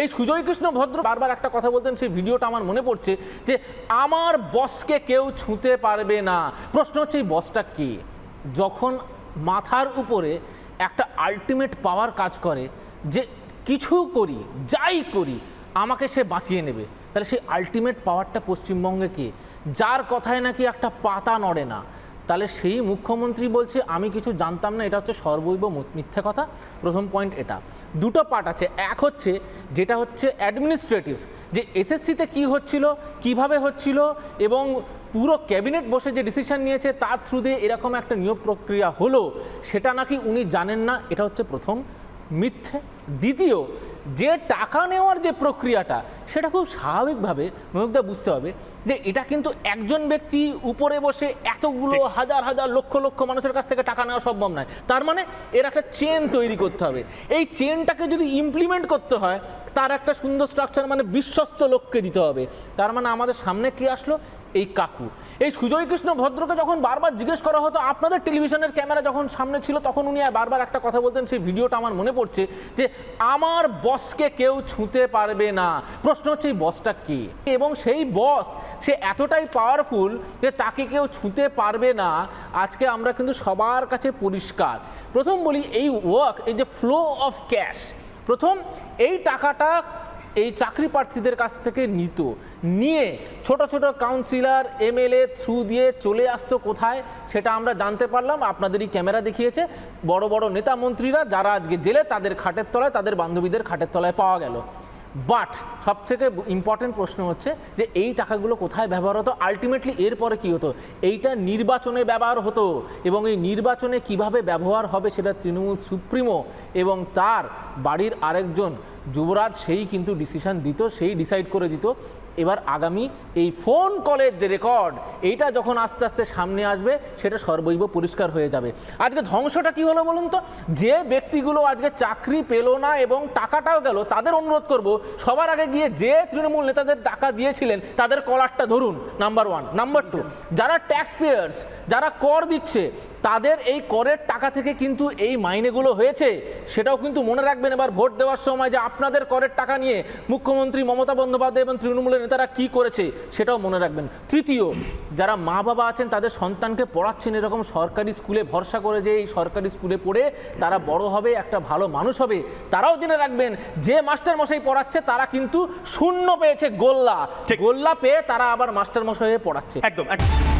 এই সুজয় কৃষ্ণ ভদ্র বারবার একটা কথা বলতেন, সেই ভিডিওটা আমার মনে পড়ছে যে আমার বসকে কেউ ছুঁতে পারবে না। প্রশ্ন হচ্ছে, এই বসটা কে? যখন মাথার উপরে একটা আলটিমেট পাওয়ার কাজ করে যে কিছু করি, যাই করি, আমাকে সে বাঁচিয়ে নেবে। তাহলে সেই আলটিমেট পাওয়ারটা পশ্চিমবঙ্গে কে? যার কথায় নাকি একটা পাতা নড়ে না। তাহলে সেই মুখ্যমন্ত্রী বলছে, আমি কিছু জানতাম না, এটা হচ্ছে সর্বৈব মিথ্যে কথা। প্রথম পয়েন্ট এটা। দুটো পার্ট আছে। এক হচ্ছে, যেটা হচ্ছে অ্যাডমিনিস্ট্রেটিভ যে এসএসসিতে কি হচ্ছিল, কীভাবে হচ্ছিল, এবং পুরো ক্যাবিনেট বসে যে ডিসিশন নিয়েছে, তার থ্রু দিয়ে এরকম একটা নিয়োগ প্রক্রিয়া হলো, সেটা নাকি উনি জানেন না, এটা হচ্ছে প্রথম। মিথ্যে। দ্বিতীয় যে টাকা নেওয়ার যে প্রক্রিয়াটা সেটা খুব স্বাভাবিকভাবে ময়ূকদা বুঝতে হবে যে এটা কিন্তু একজন ব্যক্তি উপরে বসে এতগুলো হাজার হাজার লক্ষ লক্ষ মানুষের কাছ থেকে টাকা নেওয়া সম্ভব নয়। তার মানে এর একটা চেন তৈরি করতে হবে। এই চেনটাকে যদি ইমপ্লিমেন্ট করতে হয় তার একটা সুন্দর স্ট্রাকচার মানে বিশ্বস্ত লোককে দিতে হবে। তার মানে আমাদের সামনে কি আসলো? এই কাকু। এই সুজয় কৃষ্ণ ভদ্রকে যখন বারবার জিজ্ঞেস করা হতো, আপনাদের টেলিভিশনের ক্যামেরা যখন সামনে ছিল, তখন উনি বারবার একটা কথা বলতেন, সেই ভিডিওটা আমার মনে পড়ছে যে, আমার বসকে কেউ ছুঁতে পারবে না। প্রশ্ন হচ্ছে, এই বসটা কে? এবং সেই বস, সে এতটাই পাওয়ারফুল যে তাকে কেউ ছুঁতে পারবে না। আজকে আমরা কিন্তু সবার কাছে পরিষ্কার। প্রথম বলি, এই ওয়ার্ক এই যে ফ্লো অফ ক্যাশ প্রথম এই টাকাটা এই চাকরি প্রার্থীদের কাছ থেকে নিত। নিয়ে ছোট ছোট কাউন্সিলর এমএলএ থ্রু দিয়ে চলে আসতো কোথায় সেটা আমরা জানতে পারলাম। আপনাদেরই ক্যামেরা দেখিয়েছে। বড় বড় নেতা মন্ত্রীরা যারা আজকে জেলে, তাদের খাটের তলায়, তাদের বান্ধবীদের খাটের তলায় পাওয়া গেল। বাট সব থেকে ইম্পর্টেন্ট প্রশ্ন হচ্ছে যে, এই টাকাগুলো কোথায় ব্যবহার হতো? আলটিমেটলি এরপরে কি হতো? এইটা নির্বাচনে ব্যবহার হতো এবং এই নির্বাচনে কীভাবে ব্যবহার হবে সেটা তৃণমূল সুপ্রিমো এবং তার বাড়ির আরেকজন যুবরাজ সেই কিন্তু ডিসিশন দিত সেই ডিসাইড করে দিত এবার আগামী এই ফোন কলের যে রেকর্ড, এইটা যখন আস্তে আস্তে সামনে আসবে, সেটা সর্বৈব পরিষ্কার হয়ে যাবে। আজকে ধ্বংসটা কি হলো বলুন তো? যে ব্যক্তিগুলো আজকে চাকরি পেল না এবং টাকাটাও গেল, তাদের অনুরোধ করব, সবার আগে গিয়ে যে তৃণমূল নেতাদের টাকা দিয়েছিলেন, তাদের কলারটা ধরুন নাম্বার ওয়ান নাম্বার টু যারা ট্যাক্স পেয়ার্স যারা কর দিচ্ছে, তাদের এই করের টাকা থেকে কিন্তু এই মাইনেগুলো হয়েছে। সেটাও কিন্তু মনে রাখবেন এবার ভোট দেওয়ার সময় যে আপনাদের করের টাকা নিয়ে মুখ্যমন্ত্রী মমতা বন্দ্যোপাধ্যায় এবং তৃণমূলের নেতারা কি করেছে সেটাও মনে রাখবেন। তৃতীয় যারা মা বাবা আছেন তাদের সন্তানকে পড়াচ্ছেন এরকম সরকারি স্কুলে ভরসা করে যে এই সরকারি স্কুলে পড়ে তারা বড় হবে একটা ভালো মানুষ হবে তারাও জেনে রাখবেন যে মাস্টার মশাই পড়াচ্ছে তারা কিন্তু শূন্য পেয়েছে গোল্লা। গোল্লা পেয়ে তারা আবার মাস্টার মশাই পড়াচ্ছে। একদম একদম।